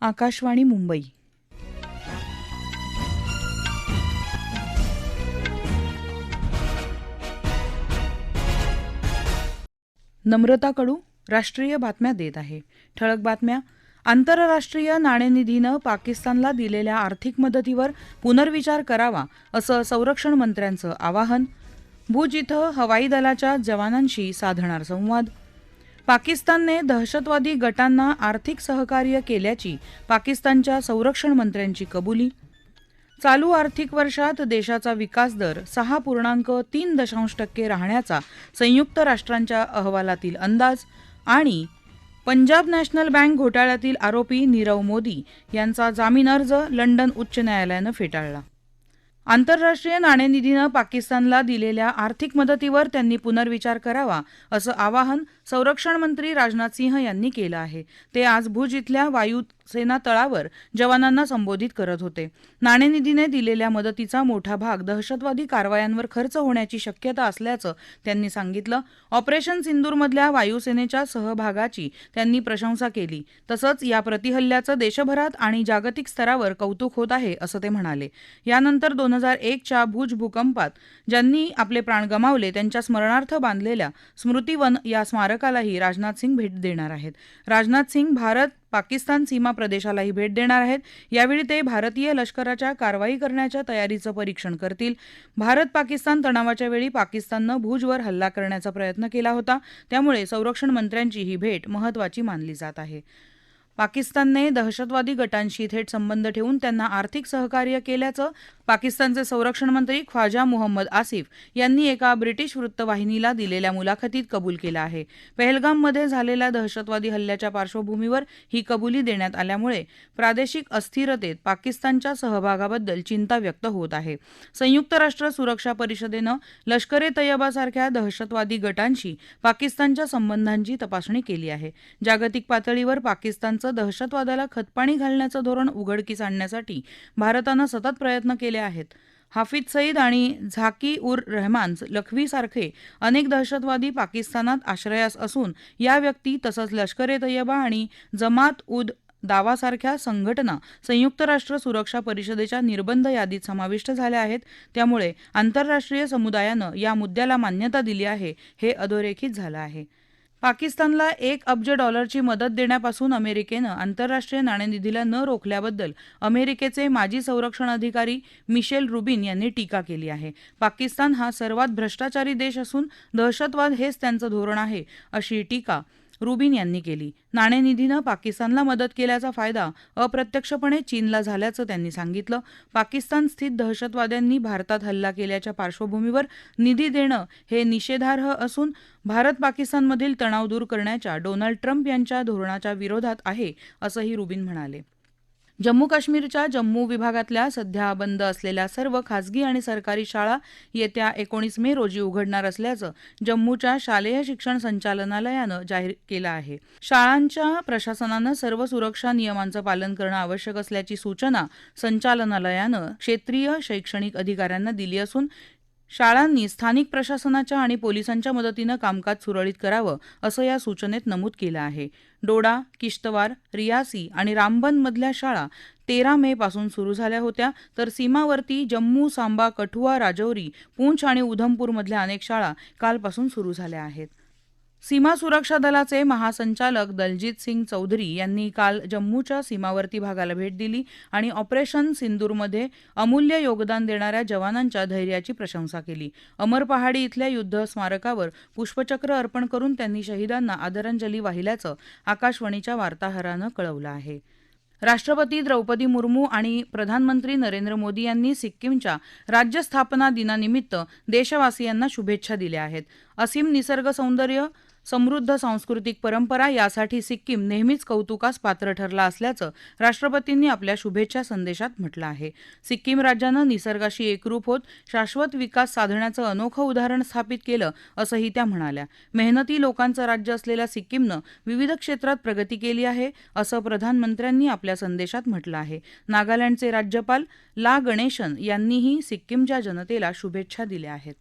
आकाशवाणी मुंबई. नम्रता कडू राष्ट्रीय बातम्या देत आहे. ठळक बातम्या. आंतरराष्ट्रीय नाणेनिधीनं पाकिस्तानला दिलेल्या आर्थिक मदतीवर पुनर्विचार करावा असं संरक्षण मंत्र्यांचं आवाहन. भुज इथं हवाई दलाच्या जवानांशी साधणार संवाद. पाकिस्तानने दहशतवादी गटांना आर्थिक सहकार्य केल्याची पाकिस्तानच्या संरक्षण मंत्र्यांची कबुली. चालू आर्थिक वर्षात देशाचा विकास दर सहा पूर्णांक तीन दशांश टक्के राहण्याचा संयुक्त राष्ट्रांच्या अहवालातील अंदाज आणि पंजाब नॅशनल बँक घोटाळ्यातील आरोपी नीरव मोदी यांचा जामीन अर्ज लंडन उच्च न्यायालयानं फेटाळला. आंतरराष्ट्रीय नाणेनिधीनं पाकिस्तानला दिलेल्या आर्थिक मदतीवर त्यांनी पुनर्विचार करावा असं आवाहन संरक्षण मंत्री राजनाथ सिंह यांनी केलं आहे. ते आज भुज इथल्या सेना तळावर जवानांना संबोधित करत होते. नाणेनिधीने दिलेल्या मदतीचा मोठा भाग दहशतवादी कारवायांवर खर्च होण्याची शक्यता असल्याचं त्यांनी सांगितलं. ऑपरेशन सिंदूरमधल्या वायुसेनेच्या सहभागाची त्यांनी प्रशंसा केली. तसंच या प्रतिहल्ल्याचं देशभरात आणि जागतिक स्तरावर कौतुक होत आहे असं ते म्हणाले. यानंतर दोन हजार एकच्या भुज भूकंपात ज्यांनी आपले प्राण गमावले त्यांच्या स्मरणार्थ बांधलेल्या स्मृतिवन या स्मारकालाही राजनाथ सिंग भेट देणार आहेत. राजनाथ सिंग भारत पाकिस्तान सीमा प्रदेशालाही भेट देणार आहेत. यावेळी ते भारतीय लष्कराच्या कारवाई करण्याच्या तयारीचं परीक्षण करतील. भारत पाकिस्तान तणावाच्या वेळी पाकिस्ताननं भुजवर हल्ला करण्याचा प्रयत्न केला होता. त्यामुळे संरक्षण मंत्र्यांची ही भेट महत्वाची मानली जात आहे. पाकिस्तानने दहशतवादी गटांशी थेट संबंध ठेवून त्यांना आर्थिक सहकार्य केल्याचं पाकिस्तानचे संरक्षण मंत्री ख्वाजा मुहम्मद आसिफ यांनी एका ब्रिटिश वृत्तवाहिनीला दिलेल्या मुलाखतीत कबूल केला आहे. पहलगाममध्ये झालेल्या दहशतवादी हल्ल्याच्या पार्श्वभूमीवर ही कबुली देण्यात आल्यामुळे प्रादेशिक अस्थिरतेत पाकिस्तानच्या सहभागाबद्दल चिंता व्यक्त होत आहे. संयुक्त राष्ट्र सुरक्षा परिषदेनं लष्करे तयबासारख्या तय्यबासारख्या दहशतवादी गटांशी पाकिस्तानच्या संबंधांची तपासणी केली आहे. जागतिक पातळीवर पाकिस्तानचं दहशतवादाला खतपाणी घालण्याचं धोरण उघडकीस आणण्यासाठी भारतानं सतत प्रयत्न केले आहेत. हाफिज सईद आणि झाकी उर रहमान लखवीसारखे अनेक दहशतवादी पाकिस्तानात आश्रयास असून या व्यक्ती तसंच लष्कर ए तय्यबा आणि जमात उद दावासारख्या संघटना संयुक्त राष्ट्र सुरक्षा परिषदेच्या निर्बंध यादीत समाविष्ट झाल्या आहेत. त्यामुळे आंतरराष्ट्रीय समुदायानं या मुद्द्याला मान्यता दिली आहे हे अधोरेखित झालं आहे. पाकिस्तानला एक अब्ज डॉलरची मदत देण्यापासून अमेरिकेनं आंतरराष्ट्रीय नाणेनिधीला न रोखल्याबद्दल अमेरिकेचे माजी संरक्षण अधिकारी मिशेल रुबिन यांनी टीका केली आहे. पाकिस्तान हा सर्वात भ्रष्टाचारी देश असून दहशतवाद हेच त्यांचं धोरण आहे अशी टीका रुबिन यांनी केली. नाणेनिधीनं पाकिस्तानला मदत केल्याचा फायदा अप्रत्यक्षपणे चीनला झाल्याचं त्यांनी सांगितलं. पाकिस्तान स्थित दहशतवाद्यांनी भारतात हल्ला केल्याच्या पार्श्वभूमीवर निधी देणं हे निषेधार्ह असून भारत पाकिस्तानमधील तणाव दूर करण्याच्या डोनाल्ड ट्रम्प यांच्या धोरणाच्या विरोधात आहे असंही रुबिन म्हणाले. जम्मू काश्मीरच्या जम्मू विभागातल्या सध्या बंद असलेल्या सर्व खासगी आणि सरकारी शाळा येत्या एकोणीस मे रोजी उघडणार असल्याचं जम्मूच्या शालेय शिक्षण संचालनालयानं जाहीर केलं आहे. शाळांच्या प्रशासनानं सर्व सुरक्षा नियमांचं पालन करणं आवश्यक असल्याची सूचना संचालनालयानं क्षेत्रीय शैक्षणिक अधिकाऱ्यांना दिली असून शाळांनी स्थानिक प्रशासनाच्या आणि पोलिसांच्या मदतीनं कामकाज सुरळीत करावं असं या सूचनेत नमूद केलं आहे. डोडा किश्तवार रियासी आणि रामबनमधल्या शाळा तेरा मे पासून सुरू झाल्या होत्या तर सीमावर्ती जम्मू सांबा कठुआ राजौरी पूंछ आणि उधमपूरमधल्या अनेक शाळा कालपासून सुरू झाल्या आहेत. सीमा सुरक्षा दलाचे महासंचालक दलजीत सिंग चौधरी यांनी काल जम्मूच्या सीमावर्ती भागाला भेट दिली आणि ऑपरेशन सिंदूरमध्ये अमूल्य योगदान देणाऱ्या जवानांच्या धैर्याची प्रशंसा केली. अमर पहाडी इथल्या युद्ध स्मारकावर पुष्पचक्र अर्पण करून त्यांनी शहीदांना आदरांजली वाहिल्याचं आकाशवाणीच्या वार्ताहरानं कळवलं आहे. राष्ट्रपती द्रौपदी मुर्मू आणि प्रधानमंत्री नरेंद्र मोदी यांनी सिक्कीमच्या राज्य स्थापना दिनानिमित्त देशवासियांना शुभेच्छा दिल्या आहेत. असीम निसर्ग सौंदर्य समृद्ध सांस्कृतिक परंपरा यासाठी सिक्कीम नेहमीच कौतुकास पात्र ठरला असल्याचं राष्ट्रपतींनी आपल्या शुभेच्छा संदेशात म्हटलं आहे. सिक्कीम राज्यानं निसर्गाशी एकरूप होत शाश्वत विकास साधण्याचं अनोखं उदाहरण स्थापित केलं असंही त्या म्हणाल्या. मेहनती लोकांचं राज्य असलेल्या सिक्कीमनं विविध क्षेत्रात प्रगती केली आहे असं प्रधानमंत्र्यांनी आपल्या संदेशात म्हटलं आहे. नागालँडचे राज्यपाल ला गणेशन यांनीही सिक्कीमच्या जनतेला शुभेच्छा दिल्या आहेत.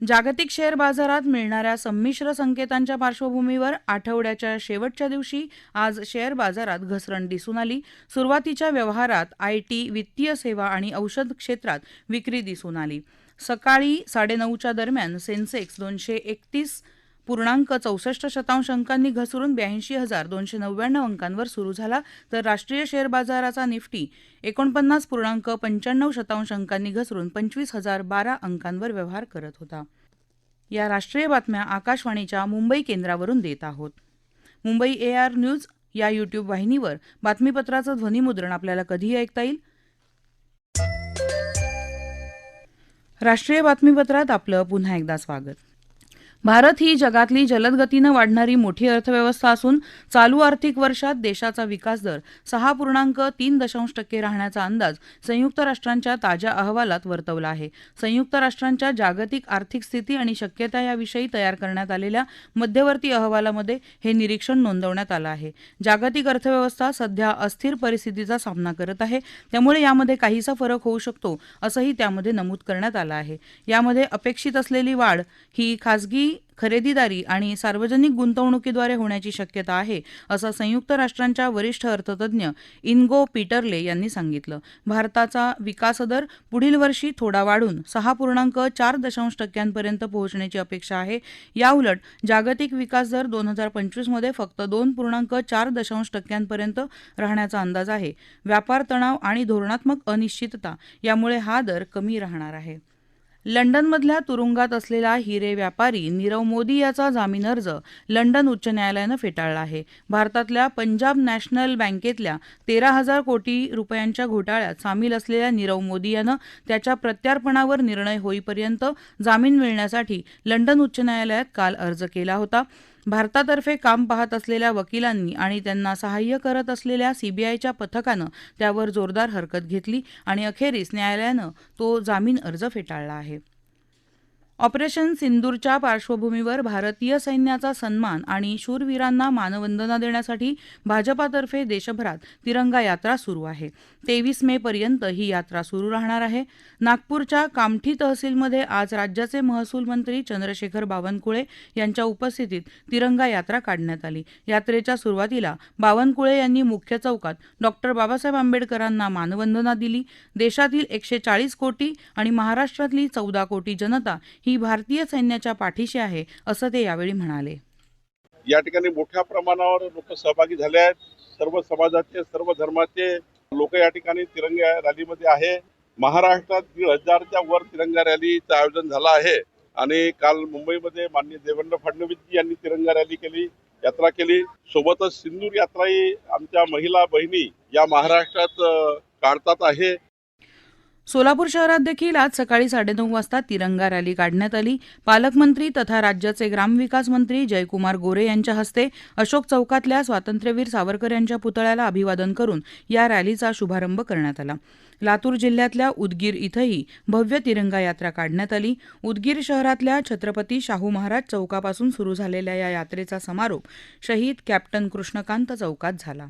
जागतिक शेअर बाजारात मिळणाऱ्या संमिश्र संकेतांच्या पार्श्वभूमीवर आठवड्याच्या शेवटच्या दिवशी आज शेअर बाजारात घसरण दिसून आली. सुरुवातीच्या व्यवहारात आय टी वित्तीय सेवा आणि औषध क्षेत्रात विक्री दिसून आली. सकाळी साडेनऊच्या दरम्यान सेन्सेक्स दोनशे एकतीस पूर्णांक चौसष्ट शतांश अंकांनी घसरून ब्याऐंशी हजार दोनशे नव्याण्णव अंकांवर सुरू झाला. तर राष्ट्रीय शेअर बाजाराचा निफ्टी एकोणपन्नास पूर्णांक पंच्याण्णव शतांश अंकांनी घसरून पंचवीस हजार बारा अंकांवर व्यवहार करत होता. या राष्ट्रीय बातम्या आकाशवाणीच्या मुंबई केंद्रावरून देत आहोत. मुंबई ए आर न्यूज या यूट्यूब वाहिनीवर बातमीपत्राचं ध्वनिमुद्रण आपल्याला कधीही ऐकता येईल? राष्ट्रीय बातमीपत्रात आपलं पुन्हा एकदा स्वागत. भारत ही जगातली जलदगतीनं वाढणारी मोठी अर्थव्यवस्था असून चालू आर्थिक वर्षात देशाचा विकास दर सहा पूर्णांक तीन दशांश टक्के राहण्याचा अंदाज संयुक्त राष्ट्रांच्या ताज्या अहवालात वर्तवला आहे. संयुक्त राष्ट्रांच्या जागतिक आर्थिक स्थिती आणि शक्यता याविषयी तयार करण्यात आलेल्या मध्यवर्ती अहवालामध्ये हे निरीक्षण नोंदवण्यात आलं आहे. जागतिक अर्थव्यवस्था सध्या अस्थिर परिस्थितीचा सामना करत आहे. त्यामुळे यामध्ये काहीसा फरक होऊ शकतो असंही त्यामध्ये नमूद करण्यात आलं आहे. यामध्ये अपेक्षित असलेली वाढ ही खासगी खरेदीदारी आणि सार्वजनिक गुंतवणुकीद्वारे होण्याची शक्यता आहे असं संयुक्त राष्ट्रांच्या वरिष्ठ अर्थतज्ञ इनगो पीटरले यांनी सांगितलं. भारताचा विकासदर पुढील वर्षी थोडा वाढून सहा पूर्णांक चार दशांश टक्क्यांपर्यंत पोहोचण्याची अपेक्षा आहे. याउलट जागतिक विकास दर दोन हजार पंचवीसमध्ये फक्त दोन पूर्णांक चार दशांश टक्क्यांपर्यंत राहण्याचा अंदाज आहे. व्यापार तणाव आणि धोरणात्मक अनिश्चितता यामुळे हा दर कमी राहणार आहे. लंडनमधल्या तुरुंगात असलेला हिरे व्यापारी नीरव मोदी याचा जामीन अर्ज लंडन उच्च न्यायालयानं फेटाळला आहे. भारतातल्या पंजाब नॅशनल बँकेतल्या तेरा हजार कोटी रुपयांच्या घोटाळ्यात सामील असलेल्या नीरव मोदी यानं त्याच्या प्रत्यार्पणावर निर्णय होईपर्यंत जामीन मिळण्यासाठी लंडन उच्च न्यायालयात काल अर्ज केला होता. भारतातर्फे काम पाहत असलेल्या वकिलांनी आणि त्यांना सहाय्य करत असलेल्या सीबीआयच्या पथकानं त्यावर जोरदार हरकत घेतली आणि अखेरीस न्यायालयानं तो जामीन अर्ज फेटाळला आहे. ऑपरेशन सिंदूरच्या पार्श्वभूमीवर भारतीय सैन्याचा सन्मान आणि शूरवीरांना मानवंदना देण्यासाठी भाजपातर्फे देशभरात तिरंगा यात्रा सुरू आहे. तेवीस मे पर्यंत ही यात्रा सुरू राहणार आहे. नागपूरच्या कामठी तहसीलमध्ये आज राज्याचे महसूल मंत्री चंद्रशेखर बावनकुळे यांच्या उपस्थितीत तिरंगा यात्रा काढण्यात आली. यात्रेच्या सुरुवातीला बावनकुळे यांनी मुख्य चौकात डॉक्टर बाबासाहेब आंबेडकरांना मानवंदना दिली. देशातील एकशे चाळीस कोटी आणि महाराष्ट्रातली चौदा कोटी जनता ही भारतीय सैन्याच्या पाठीशी आहे असं ते यावेळी म्हणाले. या ठिकाणी मोठ्या प्रमाणावर लोक सहभागी झाले आहेत. सर्व समाजाचे सर्व धर्माचे लोक या ठिकाणी तिरंगा रॅलीमध्ये आहे. महाराष्ट्रात दीड हजारच्या वर तिरंगा रॅलीचं आयोजन झालं आहे. आणि काल मुंबईमध्ये माननीय देवेंद्र फडणवीस यांनी तिरंगा रॅली केली यात्रा केली. सोबतच सिंदूर यात्रा ही आमच्या महिला बहिणी या महाराष्ट्रात काढतात आहे. सोलापूर शहरात देखील आज सकाळी साडेनऊ वाजता तिरंगा रॅली काढण्यात आली. पालकमंत्री तथा राज्याचे ग्रामविकास मंत्री जयकुमार गोरे यांच्या हस्ते अशोक चौकातल्या स्वातंत्र्यवीर सावरकर यांच्या पुतळ्याला अभिवादन करून या रॅलीचा शुभारंभ करण्यात आला. लातूर जिल्ह्यातल्या उदगीर इथंही भव्य तिरंगा यात्रा काढण्यात आली. उदगीर शहरातल्या छत्रपती शाहू महाराज चौकापासून सुरू झालेल्या या यात्रेचा समारोप शहीद कॅप्टन कृष्णकांत चौकात झाला.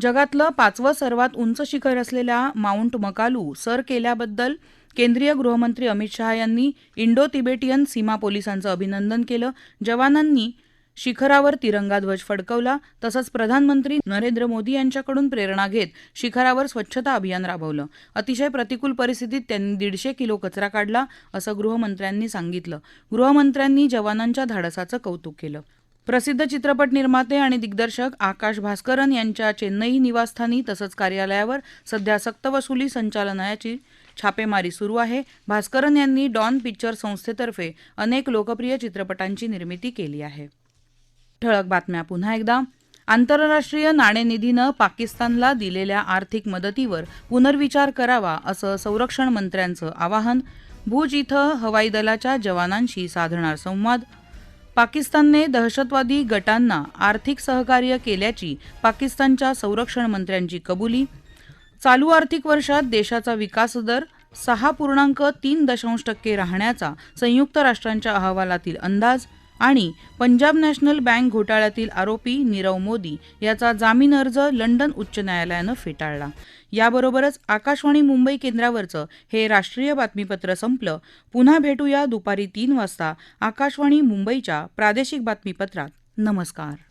जगातलं पाचवं सर्वात उंच शिखर असलेल्या माउंट मकालू सर केल्याबद्दल केंद्रीय गृहमंत्री अमित शहा यांनी इंडो तिबेटियन सीमा पोलिसांचं अभिनंदन केलं. जवानांनी शिखरावर तिरंगा ध्वज फडकवला. तसंच प्रधानमंत्री नरेंद्र मोदी यांच्याकडून प्रेरणा घेत शिखरावर स्वच्छता अभियान राबवलं. अतिशय प्रतिकूल परिस्थितीत त्यांनी दीडशे किलो कचरा काढला असं गृहमंत्र्यांनी सांगितलं. गृहमंत्र्यांनी जवानांच्या धाडसाचं कौतुक केलं. प्रसिद्ध चित्रपट निर्माते आणि दिग्दर्शक आकाश भास्करन यांच्या चेन्नई निवासस्थानी तसंच कार्यालयावर सध्या सक्तवसुली संचालनालयाची छापेमारी सुरू आहे. भास्करन यांनी डॉन पिक्चर संस्थेतर्फे अनेक लोकप्रिय चित्रपटांची निर्मिती केली आहे. ठळक बातम्या पुन्हा एकदा. आंतरराष्ट्रीय नाणेनिधीनं पाकिस्तानला दिलेल्या आर्थिक मदतीवर पुनर्विचार करावा असं संरक्षण मंत्र्यांचं आवाहन. भुज इथं हवाई दलाच्या जवानांशी साधणार संवाद. पाकिस्तानने दहशतवादी गटांना आर्थिक सहकार्य केल्याची पाकिस्तानच्या संरक्षण मंत्र्यांची कबुली. चालू आर्थिक वर्षात देशाचा विकासदर सहा पूर्णांक तीन दशांश टक्के राहण्याचा संयुक्त राष्ट्रांच्या अहवालातील अंदाज आणि पंजाब नॅशनल बँक घोटाळ्यातील आरोपी नीरव मोदी याचा जामीन अर्ज लंडन उच्च न्यायालयानं फेटाळला. याबरोबरच आकाशवाणी मुंबई केंद्रावरचं हे राष्ट्रीय बातमीपत्र संपलं. पुन्हा भेटूया दुपारी तीन वाजता आकाशवाणी मुंबईच्या प्रादेशिक बातमीपत्रात. नमस्कार.